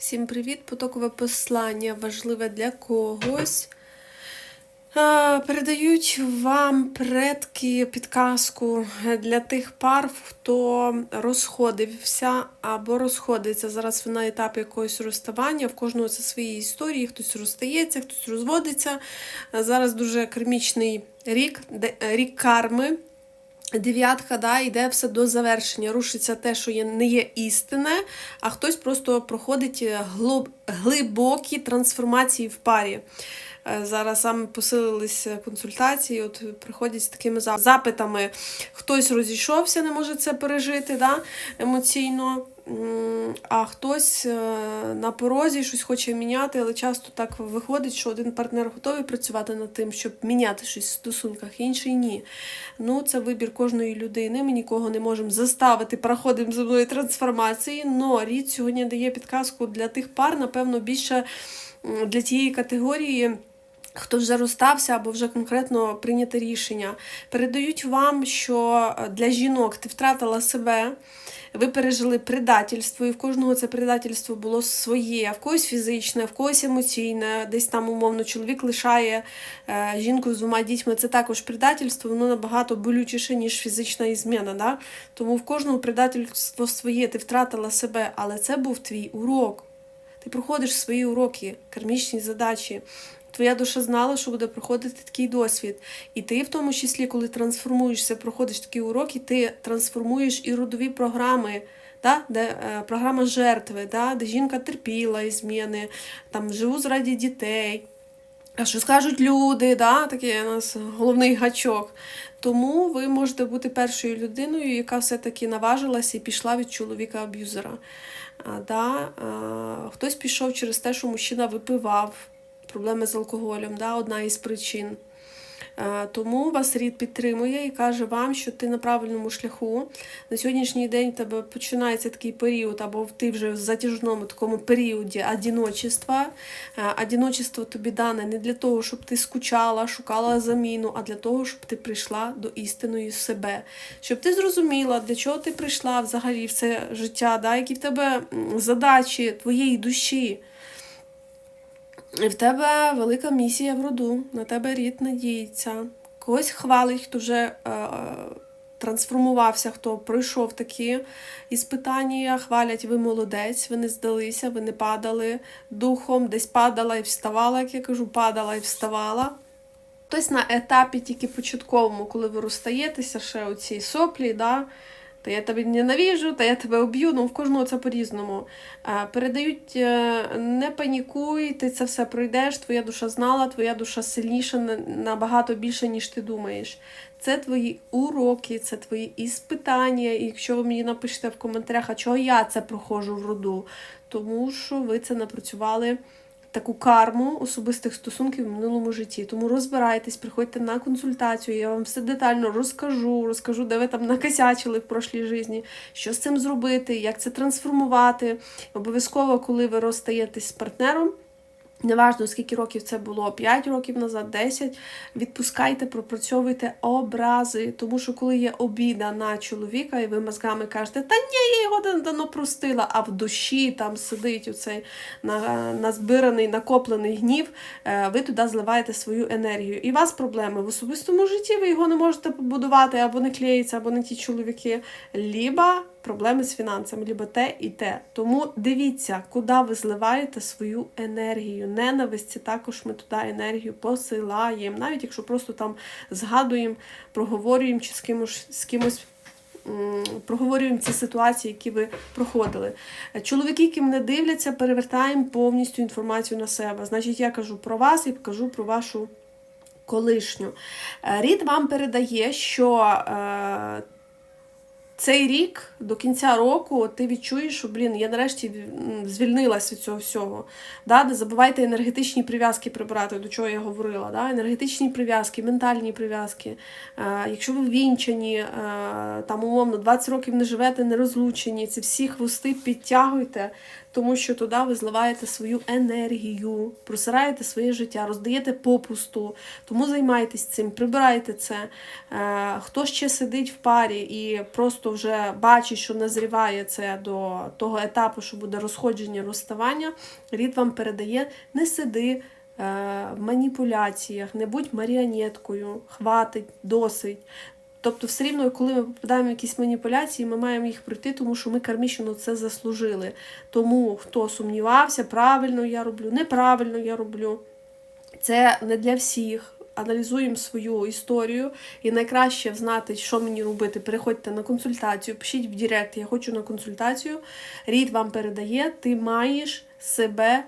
Всім привіт! Потокове послання важливе для когось. Передають вам предки підказку для тих пар, хто розходився або розходиться. Зараз ви на етапі якогось розставання. В кожного це свої історії, хтось розстається, хтось розводиться. Зараз дуже кармічний рік, рік карми. Дев'ятка, да, йде все до завершення. Рушиться те, що є, не є істинне, а хтось просто проходить глоб, глибокі трансформації в парі. Е, Зараз саме посилилися консультації, от приходять з такими за- запитами. Хтось розійшовся, не може це пережити да, емоційно, а хтось е, на порозі щось хоче міняти, але часто так виходить, що один партнер готовий працювати над тим, щоб міняти щось в стосунках, інший ні. Ну, це вибір кожної людини. Ми нікого не можемо заставити, проходимо земної трансформації. Но рід сьогодні дає підказку для тих пар, напевно, більше для тієї категорії. Хто вже розстався або вже конкретно прийняте рішення, передають вам, що е, для жінок ти втратила себе, ви пережили предательство, і в кожного це предательство було своє, в когось фізичне, в когось емоційне, десь там умовно чоловік лишає е, жінку з двома дітьми. Це також предательство, воно набагато болючіше, ніж фізична ізміна. Да? Тому в кожного предательство своє, ти втратила себе, але це був твій урок. Ти проходиш свої уроки, кармічні задачі. Твоя душа знала, що буде проходити такий досвід. І ти, в тому числі, коли трансформуєшся, проходиш такі уроки, ти трансформуєш і родові програми, да? де е, програма жертви, да? де жінка терпіла і зміни, там живу заради дітей. А що скажуть люди, да? такий у нас головний гачок. Тому ви можете бути першою людиною, яка все-таки наважилася і пішла від чоловіка-аб'юзера. Да? хтось пішов через те, що мужчина випивав, проблеми з алкоголем, да? одна із причин. Е, Тому вас рід підтримує і каже вам, що ти на правильному шляху. На сьогоднішній день в тебе починається такий період, або ти вже в затяжному такому періоді одіночества. Е, Одіночество тобі дане не для того, щоб ти скучала, шукала заміну, а для того, щоб ти прийшла до істинної себе. Щоб ти зрозуміла, для чого ти прийшла взагалі в це життя, да? які в тебе задачі твоєї душі. В тебе велика місія в роду, на тебе рід надіється. Когось хвалить, хто вже е, трансформувався, хто пройшов такі іспитання, хвалять, ви молодець, ви не здалися, ви не падали духом, десь падала і вставала, як я кажу, падала і вставала. Хтось на етапі тільки початковому, коли ви розстаєтеся, ще оці соплі, да, та я тебе ненавіжу, та я тебе об'ю, ну в кожного це по-різному. Передають, е, не панікуй, ти це все пройдеш, твоя душа знала, твоя душа сильніша на- набагато більше, ніж ти думаєш. Це твої уроки, це твої іспитання. І якщо ви мені напишете в коментарях, а чого я це проходжу в роду, тому що ви це напрацювали таку карму особистих стосунків в минулому житті. Тому розбирайтесь, приходьте на консультацію, я вам все детально розкажу, розкажу, де ви там накосячили в прошлій житті, що з цим зробити, як це трансформувати. Обов'язково, коли ви розстаєтесь з партнером. Неважно, скільки років це було, 5 років назад, 10, відпускайте, пропрацьовуйте образи. Тому що коли є обіда на чоловіка, і ви мозгами кажете, та ні, я його давно простила, а в душі там сидить оцей на- назбираний, накоплений гнів, е, ви туди зливаєте свою енергію. І у вас проблеми в особистому житті, ви його не можете побудувати, або не клеїться, або не ті чоловіки. Ліба проблеми з фінансами, либо те і те. Тому дивіться, куди ви зливаєте свою енергію. Ненависті також ми туди енергію посилаємо. Навіть якщо просто там згадуємо, проговорюємо чи з кимось з кимось. Проговорюємо ці ситуації, які ви проходили. Чоловіки, які мене дивляться, перевертаємо повністю інформацію на себе. Значить, я кажу про вас і кажу про вашу колишню. Е, Рід вам передає, що е, цей рік до кінця року ти відчуєш, що блін, я нарешті звільнилась від цього всього. Да? Не забувайте енергетичні прив'язки прибирати, до чого я говорила. Да? Енергетичні прив'язки, ментальні прив'язки. Е, якщо ви вінчані, е, там умовно 20 років не живете, не розлучені, ці всі хвости підтягуйте. Тому що туди ви зливаєте свою енергію, просираєте своє життя, роздаєте попусту. Тому займайтесь цим, прибирайте це. Е, хто ще сидить в парі і просто вже бачить, що назріває це до того етапу, що буде розходження, розставання, рід вам передає, не сиди е, в маніпуляціях, не будь маріонеткою, хватить, досить. Тобто, все рівно, коли ми попадаємо в якісь маніпуляції, ми маємо їх пройти, тому що ми кармічно це заслужили. Тому хто сумнівався, правильно я роблю, неправильно я роблю. Це не для всіх. Аналізуємо свою історію, і найкраще знати, що мені робити. Переходьте на консультацію, пишіть в Директ, я хочу на консультацію. Рід вам передає, ти маєш себе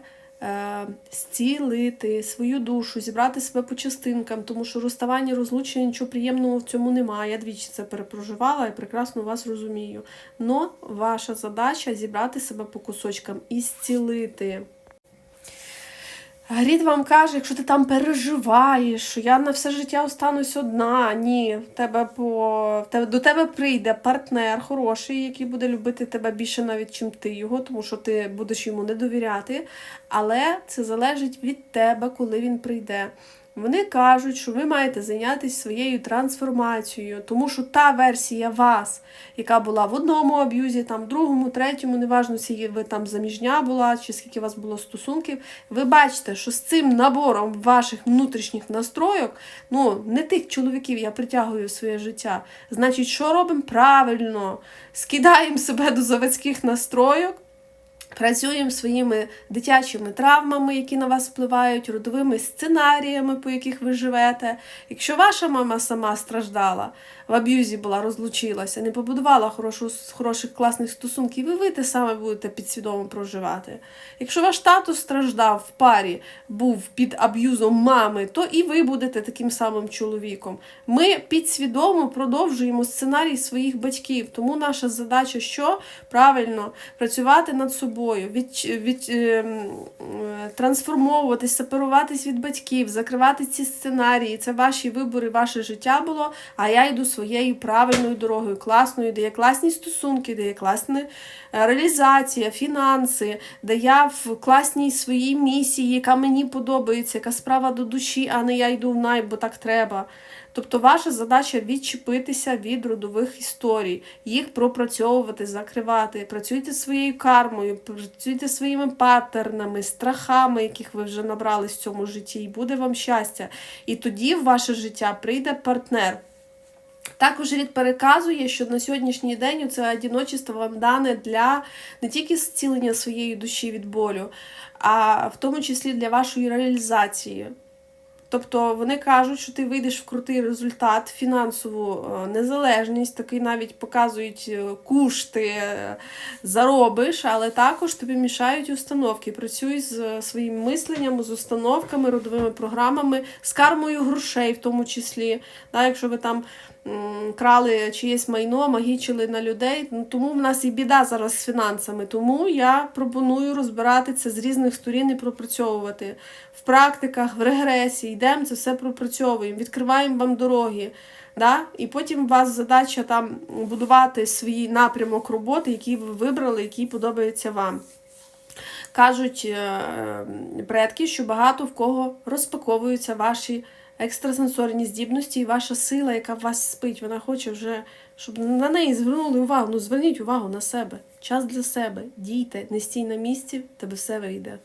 зцілити, свою душу, зібрати себе по частинкам, тому що розставання, розлучення, нічого приємного в цьому немає. Я двічі це перепроживала і прекрасно вас розумію. Но ваша задача зібрати себе по кусочкам і зцілити. Рід вам каже, якщо ти там переживаєш, що я на все життя останусь одна. Ні, в тебе по тебе до тебе прийде партнер хороший, який буде любити тебе більше навіть, чим ти його, тому що ти будеш йому не довіряти. Але це залежить від тебе, коли він прийде. Вони кажуть, що ви маєте зайнятися своєю трансформацією, тому що та версія вас, яка була в одному аб'юзі, там другому, третьому, неважно, скільки ви там заміжня була, чи скільки у вас було стосунків, ви бачите, що з цим набором ваших внутрішніх настройок, ну не тих чоловіків я притягую в своє життя. Значить, що робимо правильно? Скидаємо себе до заводських настройок. Працюємо своїми дитячими травмами, які на вас впливають, родовими сценаріями, по яких ви живете. Якщо ваша мама сама страждала, в аб'юзі була, розлучилася, не побудувала хорошу, хороших класних стосунків, і ви те саме будете підсвідомо проживати. Якщо ваш тато страждав в парі, був під аб'юзом мами, то і ви будете таким самим чоловіком. Ми підсвідомо продовжуємо сценарій своїх батьків. Тому наша задача що? Правильно працювати над собою, від, від, е, е, трансформовуватись, сепаруватись від батьків, закривати ці сценарії. Це ваші вибори, ваше життя було. А я йду своєю правильною дорогою, класною, де є класні стосунки, де є класна е, реалізація, фінанси, де я в класній своїй місії, яка мені подобається, яка справа до душі, а не я йду в найм, бо так треба. Тобто ваша задача відчепитися від родових історій, їх пропрацьовувати, закривати. Працюйте своєю кармою, працюйте своїми паттернами, страхами, яких ви вже набрали в цьому житті, і буде вам щастя. І тоді в ваше життя прийде партнер. Також рід переказує, що на сьогоднішній день це одіночество вам дане для не тільки зцілення своєї душі від болю, а в тому числі для вашої реалізації. Тобто вони кажуть, що ти вийдеш в крутий результат, фінансову е, незалежність, такий навіть показують е, кушти, е, заробиш, але також тобі мішають установки. Працюй з своїм мисленням, з установками, родовими програмами, з кармою грошей, в тому числі. Якщо ви там крали чиєсь майно, магічили на людей, ну, тому в нас і біда зараз з фінансами. Тому я пропоную розбирати це з різних сторін і пропрацьовувати в практиках, в регресії, йдемо, це все пропрацьовуємо, відкриваємо вам дороги. Да? І потім у вас задача там будувати свій напрямок роботи, який ви вибрали, який подобається вам. Кажуть е, предки, що багато в кого розпаковуються ваші екстрасенсорні здібності і ваша сила, яка в вас спить. Вона хоче вже, щоб на неї звернули увагу. Ну, зверніть увагу на себе. Час для себе. Дійте, не стій на місці, тебе все вийде.